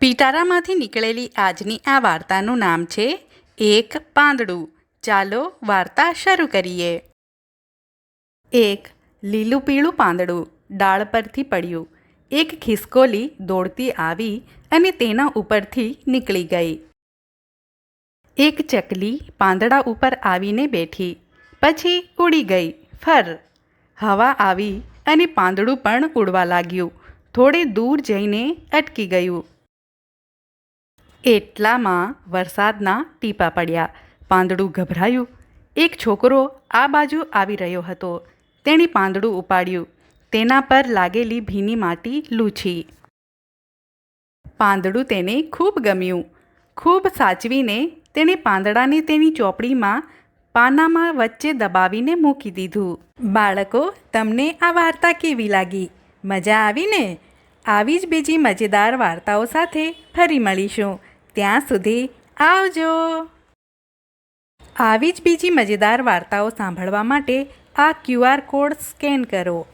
પિટારામાંથી નીકળેલી આજની આ વાર્તાનું નામ છે એક પાંદડું. ચાલો વાર્તા શરૂ કરીએ. એક લીલું પીળું પાંદડું ડાળ પરથી પડ્યું. એક ખિસકોલી દોડતી આવી અને તેના ઉપરથી નીકળી ગઈ. એક ચકલી પાંદડા ઉપર આવીને બેઠી. પછી ઉડી ગઈ. ફર! હવા આવી અને પાંદડું પણ ઉડવા લાગ્યું. થોડે દૂર જઈને અટકી ગયું. એટલામાં વરસાદના ટીપા પડ્યા. પાંદડું ગભરાયું. એક છોકરો આ બાજુ આવી રહ્યો હતો. તેણે પાંદડું ઉપાડ્યું. તેના પર લાગેલી ભીની માટી લૂછી. પાંદડું તેને ખૂબ ગમ્યું. ખૂબ સાચવીને તેણે પાંદડાને તેની ચોપડીમાં પાનામાં વચ્ચે દબાવીને મૂકી દીધું. બાળકો, તમને આ વાર્તા કેવી લાગી? મજા આવીને? આવી જ બીજી મજેદાર વાર્તાઓ સાથે ફરી મળીશું. ત્યાં સુધી આવજો. આવી જ બીજી મજેદાર વાર્તાઓ સાંભળવા માટે આ ક્યુઆર કોડ સ્કેન કરો.